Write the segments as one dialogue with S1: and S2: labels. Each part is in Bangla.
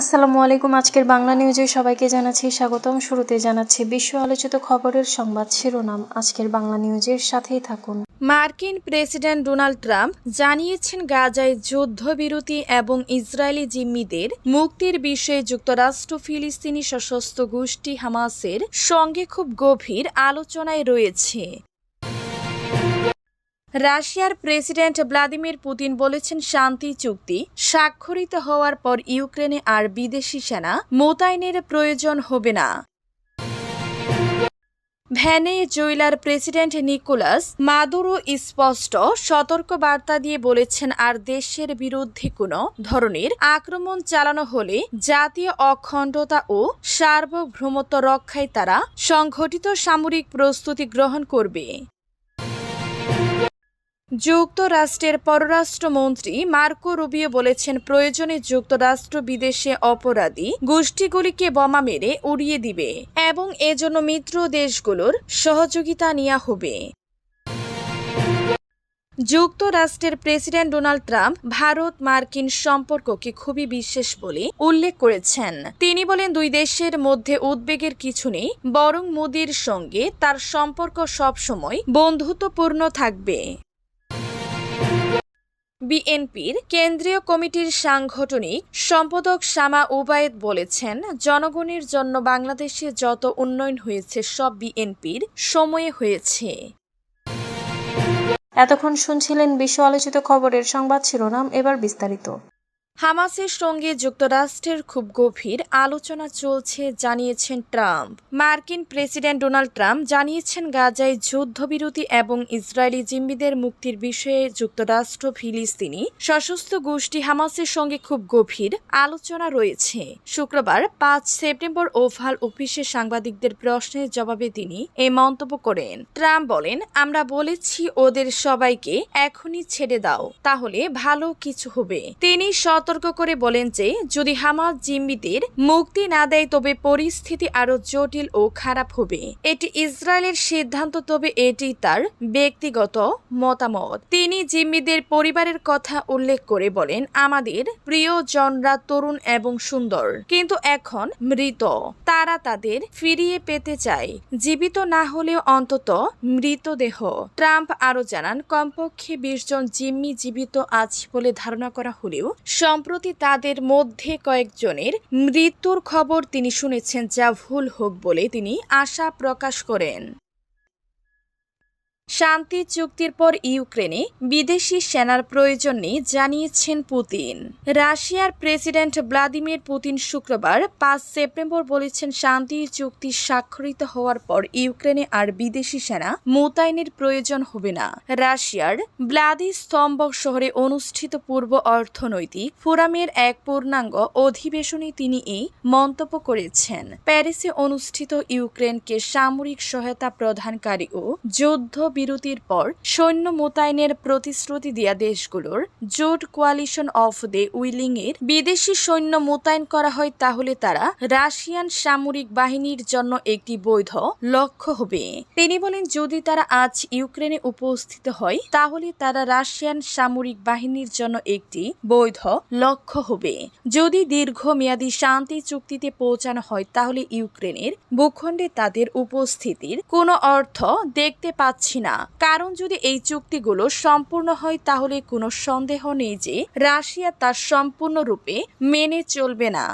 S1: আসসালামু আলাইকুম, আজকের বাংলা নিউজে সবাইকে জানাচ্ছি স্বাগতম। শুরুতে জানাচ্ছি বিশ্ব আলোচিত খবরের সংবাদ শিরোনাম। আজকের বাংলা নিউজের সাথেই থাকুন।
S2: মার্কিন প্রেসিডেন্ট ডোনাল্ড ট্রাম্প জানিয়েছেন গাজায় যুদ্ধবিরতি এবং ইসরায়েলি জিম্মিদের মুক্তির বিষয়ে যুক্তরাষ্ট্র, ফিলিস্তিনি সশস্ত্র গোষ্ঠী হামাসের সঙ্গে খুব গভীর আলোচনায় রয়েছে। রাশিয়ার প্রেসিডেন্ট ভ্লাদিমির পুতিন বলেছেন শান্তি চুক্তি স্বাক্ষরিত হওয়ার পর ইউক্রেনে আর বিদেশি সেনা মোতায়েনের প্রয়োজন হবে না। ভ্যানে ভ্যানেজুয়েলার প্রেসিডেন্ট নিকোলাস মাদুরো স্পষ্ট সতর্ক বার্তা দিয়ে বলেছেন, আর দেশের বিরুদ্ধে কোনো ধরনের আক্রমণ চালানো হলে জাতীয় অখণ্ডতা ও সার্বভৌমত্ব রক্ষায় তারা সংঘটিত সামরিক প্রস্তুতি গ্রহণ করবে। যুক্তরাষ্ট্রের পররাষ্ট্রমন্ত্রী মার্কো রুবিও বলেছেন, প্রয়োজনে যুক্তরাষ্ট্র বিদেশে অপরাধী গোষ্ঠীগুলিকে বোমা মেরে উড়িয়ে দিবে এবং এজন্য মিত্র দেশগুলোর সহযোগিতা নেওয়া হবে। যুক্তরাষ্ট্রের প্রেসিডেন্ট ডোনাল্ড ট্রাম্প ভারত মার্কিন সম্পর্ককে খুবই বিশেষ বলে উল্লেখ করেছেন। তিনি বলেন, দুই দেশের মধ্যে উদ্বেগের কিছু নেই, বরং মোদির সঙ্গে তার সম্পর্ক সবসময় বন্ধুত্বপূর্ণ থাকবে। বিএনপির কেন্দ্রীয় কমিটির সাংগঠনিক সম্পাদক শামা উবায়েদ বলেছেন, জনগণের জন্য বাংলাদেশে যত উন্নয়ন হয়েছে, সব বিএনপির সময়ে হয়েছে।
S1: এতক্ষণ শুনছিলেন বিশ্ব আলোচিত খবরের সংবাদ শিরোনাম, এবার বিস্তারিত।
S2: হামাসের সঙ্গে যুক্তরাষ্ট্রের খুব গভীর আলোচনা চলছে, জানিয়েছেন ট্রাম্প। মার্কিন প্রেসিডেন্ট ডোনাল্ড ট্রাম্প জানিয়েছেন গাজায় যুদ্ধবিরতি এবং ইসরায়েলি জিম্মিদের মুক্তির বিষয়ে যুক্তরাষ্ট্র, ফিলিস্তিনি সশস্ত্র গোষ্ঠী হামাসের সঙ্গে খুব গভীর আলোচনা রয়েছে। শুক্রবার পাঁচ সেপ্টেম্বর ওভাল অফিসে সাংবাদিকদের প্রশ্নের জবাবে তিনি এ মন্তব্য করেন। ট্রাম্প বলেন, আমরা বলেছি, ওদের সবাইকে এখনই ছেড়ে দাও, তাহলে ভালো কিছু হবে। তিনি সতর্ক করে বলেন যে, যদি হামাস জিম্মিদের মুক্তি না দেয়, তবে পরিস্থিতি আরও জটিল ও খারাপ হবে। এটি ইসরায়েলের সিদ্ধান্ত, তবে এটি তার ব্যক্তিগত মতামত। তিনি জিম্মিদের পরিবারের কথা উল্লেখ করে বলেন, আমাদের প্রিয়জনরা তরুণ এবং সুন্দর, কিন্তু এখন মৃত। তারা তাদের ফিরিয়ে পেতে চায়। জীবিত না হলেও অন্তত মৃতদেহ। ট্রাম্প আরও জানান, কমপক্ষে বিশ জন জিম্মি জীবিত আছে বলে ধারণা করা হলেও সম্প্রতি তাদের মধ্যে কয়েকজনের মৃত্যুর খবর তিনি শুনেছেন, যা ভুল হোক বলে তিনি আশা প্রকাশ করেন। শান্তি চুক্তির পর ইউক্রেনে বিদেশি সেনার প্রয়োজন নেই জানিয়েছেন পুতিন। রাশিয়ার প্রেসিডেন্ট ভ্লাদিমির পুতিন শুক্রবার পাঁচ সেপ্টেম্বর বলেছেন শান্তি চুক্তি স্বাক্ষরিত হওয়ার পর ইউক্রেনে আর বিদেশি সেনা মোতায়েনের প্রয়োজন হবে না। রাশিয়ার ব্লাদিস্তম্বক শহরে অনুষ্ঠিত পূর্ব অর্থনৈতিক ফোরামের এক পূর্ণাঙ্গ অধিবেশনে তিনি এই মন্তব্য করেছেন। প্যারিসে অনুষ্ঠিত ইউক্রেনকে সামরিক সহায়তা প্রদানকারী ও যুদ্ধ বিরতির পর সৈন্য মোতায়েনের প্রতিশ্রুতি দেয়া দেশগুলোর জোট কোয়ালিশন অফ দ্য উইলিং এর বিদেশি সৈন্য মোতায়েন করা হয় তাহলে তারা রাশিয়ান সামরিক বাহিনীর জন্য একটি বৈধ লক্ষ্য হবে। তিনি বলেন, যদি তারা আজ ইউক্রেনে উপস্থিত হয়, তাহলে তারা রাশিয়ান সামরিক বাহিনীর জন্য একটি বৈধ লক্ষ্য হবে। যদি দীর্ঘমেয়াদী শান্তি চুক্তিতে পৌঁছানো হয়, তাহলে ইউক্রেনের ভূখণ্ডে তাদের উপস্থিতির কোনো অর্থ দেখতে পাচ্ছি না। কারণ যদি এই চুক্তিগুলো সম্পূর্ণ হয় তাহলে কোনো সন্দেহ নেই যে রাশিয়া তা সম্পূর্ণরূপে মেনে চলবে না।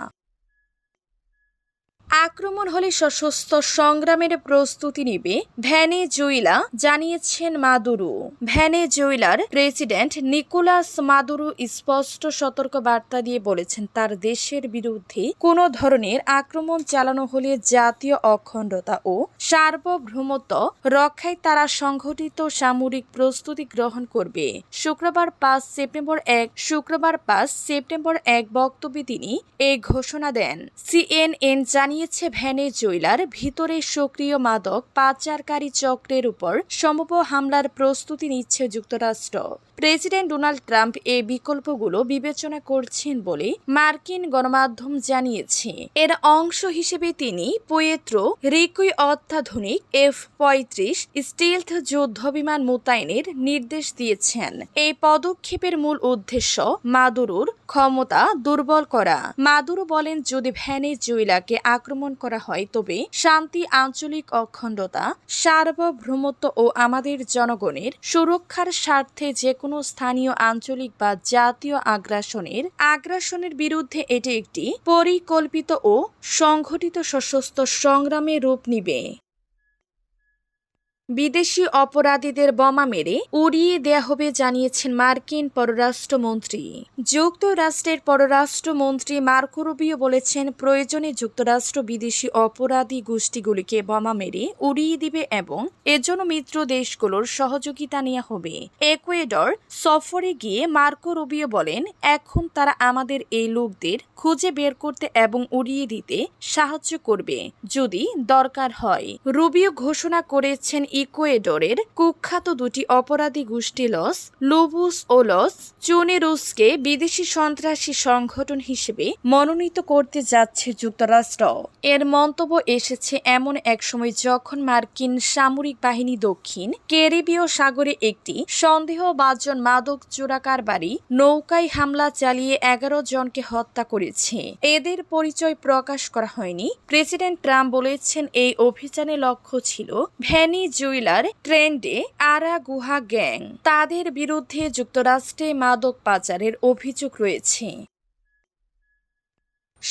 S2: আক্রমণ হলে সশস্ত্র সংগ্রামের প্রস্তুতি নিবে ভ্যানেজুয়েলা, জানিয়েছেন মাদুরু। ভ্যানে ভ্যানেজুয়েলার প্রেসিডেন্ট নিকোলাস মাদুরু স্পষ্ট সতর্ক বার্তা দিয়ে বলেছেন, তার দেশের বিরুদ্ধে কোনো ধরনের আক্রমণ চালানো হলে জাতীয় অখণ্ডতা ও সার্বভৌমত্ব রক্ষায় তারা সংঘটিত সামরিক প্রস্তুতি গ্রহণ করবে। শুক্রবার পাঁচ সেপ্টেম্বর এক, শুক্রবার পাঁচ সেপ্টেম্বর এক বক্তব্যে তিনি এই ঘোষণা দেন। সিএনএন জানিয়েছে ভ্যানেজুয়েলার ভিতরে সক্রিয় মাদক পাচারকারী চক্রের উপর সম্ভব হামলার প্রস্তুতি নিচ্ছে যুক্তরাষ্ট্র। প্রেসিডেন্ট ডোনাল্ড ট্রাম্প এই বিকল্পগুলো বিবেচনা করছেন বলে মার্কিন গণমাধ্যম জানিয়েছে। এর অংশ হিসেবে তিনি পোয়েত্রো রিকুই অত্যাধুনিক এফ পঁয়ত্রিশ স্টিলথ যুদ্ধ বিমান মোতায়েনের নির্দেশ দিয়েছেন। এই পদক্ষেপের মূল উদ্দেশ্য মাদুরুর ক্ষমতা দুর্বল করা। মাদুরো বলেন, যদি ভ্যানে ভ্যানেজুয়েলাকে আক্রমণ করা হয়, তবে শান্তি, আঞ্চলিক অখণ্ডতা, সার্বভৌমত্ব ও আমাদের জনগণের সুরক্ষার স্বার্থে যে কোনো স্থানীয় আঞ্চলিক বা জাতীয় আগ্রাসনের আগ্রাসনের বিরুদ্ধে এটি একটি পরিকল্পিত ও সংঘটিত সশস্ত্র সংগ্রামে রূপ নিবে। বিদেশি অপরাধীদের বোমা মেরে উড়িয়ে দেয়া হবে জানিয়েছেন মার্কিন পররাষ্ট্রমন্ত্রী। যুক্তরাষ্ট্রের পররাষ্ট্রমন্ত্রী মার্কো রুবিও বলেছেন, প্রয়োজনে যুক্তরাষ্ট্র বিদেশি অপরাধী গোষ্ঠীগুলিকে বোমা মেরে উড়িয়ে দিবে এবং এজন্য মিত্র দেশগুলোর সহযোগিতা নেওয়া হবে। একুয়েডর সফরে গিয়ে মার্কো রুবিও বলেন, এখন তারা আমাদের এই লোকদের খুঁজে বের করতে এবং উড়িয়ে দিতে সাহায্য করবে যদি দরকার হয়। রুবিও ঘোষণা করেছেন ইকুয়েডরের কুখ্যাত দুটি অপরাধী গোষ্ঠী লস, লুবুস ও লস, চুনেরুসকে বিদেশি সন্ত্রাসী সংগঠন হিসেবে মনোনীত করতে যাচ্ছে যুক্তরাষ্ট্র। এর মন্তব্য এসেছে এমন এক সময় যখন মার্কিন সামরিক বাহিনী দক্ষিণ ক্যারিবীয় সাগরে একটি সন্দেহভাজন মাদক চোরাকার বাড়ি নৌকায় হামলা চালিয়ে এগারো জনকে হত্যা করেছে। এদের পরিচয় প্রকাশ করা হয়নি। প্রেসিডেন্ট ট্রাম্প বলেছেন, এই অভিযানের লক্ষ্য ছিল ভ্যানিজুয়েলার ট্রেন্ডে আরা গুহা গ্যাং তাদের বিরুদ্ধে যুক্তরাষ্ট্রে মাদক পাচারের অভিযোগ রয়েছে।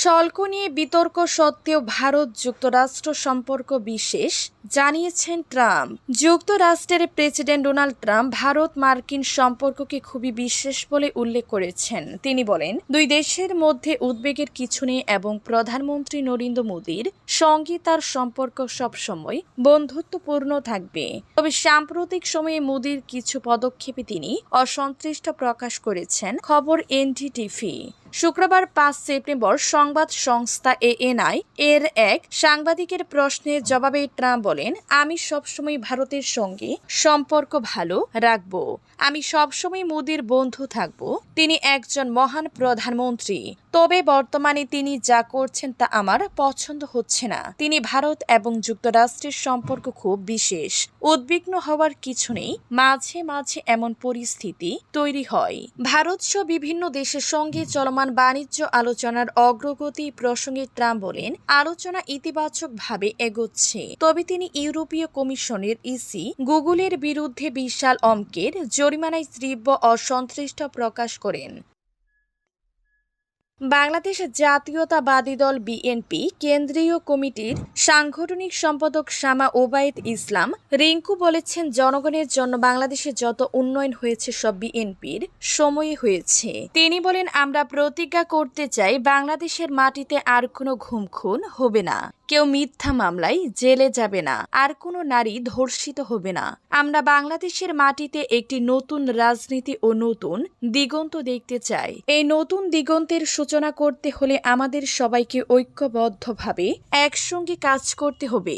S2: শুল্ক নিয়ে বিতর্ক সত্ত্বেও ভারত যুক্তরাষ্ট্র সম্পর্ক বিশেষ, জানিয়েছেন ট্রাম্প। যুক্তরাষ্ট্রের প্রেসিডেন্ট ডোনাল্ড ট্রাম্প ভারত মার্কিন সম্পর্ককে খুবই বিশেষ বলে উল্লেখ করেছেন। তিনি বলেন, দুই দেশের মধ্যে উদ্বেগের কিছু নেই এবং প্রধানমন্ত্রী নরেন্দ্র মোদীর সঙ্গে তার সম্পর্ক সবসময় বন্ধুত্বপূর্ণ থাকবে। তবে সাম্প্রতিক সময়ে মোদীর কিছু পদক্ষেপে তিনি অসন্তুষ্ট প্রকাশ করেছেন, খবর এনডিটিভি। শুক্রবার পাঁচ সেপ্টেম্বর সংবাদ সংস্থা এএনআই এর এক সাংবাদিকের প্রশ্নের জবাবে ট্রাম্প বলেন, আমি সবসময় ভারতের সঙ্গে সম্পর্ক ভালো রাখব। আমি সবসময় মোদীর বন্ধু থাকব। তিনি একজন মহান প্রধানমন্ত্রী। তবে বর্তমানে তিনি যা করছেন তা আমার পছন্দ হচ্ছে না। তিনি ভারত এবং যুক্তরাষ্ট্রের সম্পর্ক খুব বিশেষ। উদ্বিগ্ন হওয়ার কিছু নেই। মাঝে মাঝে এমন পরিস্থিতি তৈরি হয়। ভারত সহ বিভিন্ন দেশের সঙ্গে চলমান বাণিজ্য আলোচনার অগ্রগতি প্রসঙ্গে ট্রাম্প বলেন, আলোচনা ইতিবাচকভাবে এগোচ্ছে। তবে তিনি ইউরোপীয় কমিশনের ইসি গুগলের বিরুদ্ধে বিশাল অঙ্কের জরিমানায় তীব্র অসন্তুষ্ট প্রকাশ করেন। বাংলাদেশ জাতীয়তাবাদী দল বিএনপি কেন্দ্রীয় কমিটির সাংগঠনিক সম্পাদক শামা ওবায়েদ ইসলাম রিঙ্কু বলেছেন, জনগণের জন্য বাংলাদেশে যত উন্নয়ন হয়েছে, সব বিএনপির সময়ে হয়েছে। তিনি বলেন, আমরা প্রতিজ্ঞা করতে চাই, বাংলাদেশের মাটিতে আর কোনো ঘুমখুন হবে না। কেউ মিথ্যা মামলায় জেলে যাবে না, আর কোনো নারী ধর্ষিত হবে না। আমরা বাংলাদেশের মাটিতে একটি নতুন রাজনীতি ও নতুন দিগন্ত দেখতে চাই। এই নতুন দিগন্তের সূচনা করতে হলে আমাদের সবাইকে ঐক্যবদ্ধভাবে একসঙ্গে কাজ করতে হবে।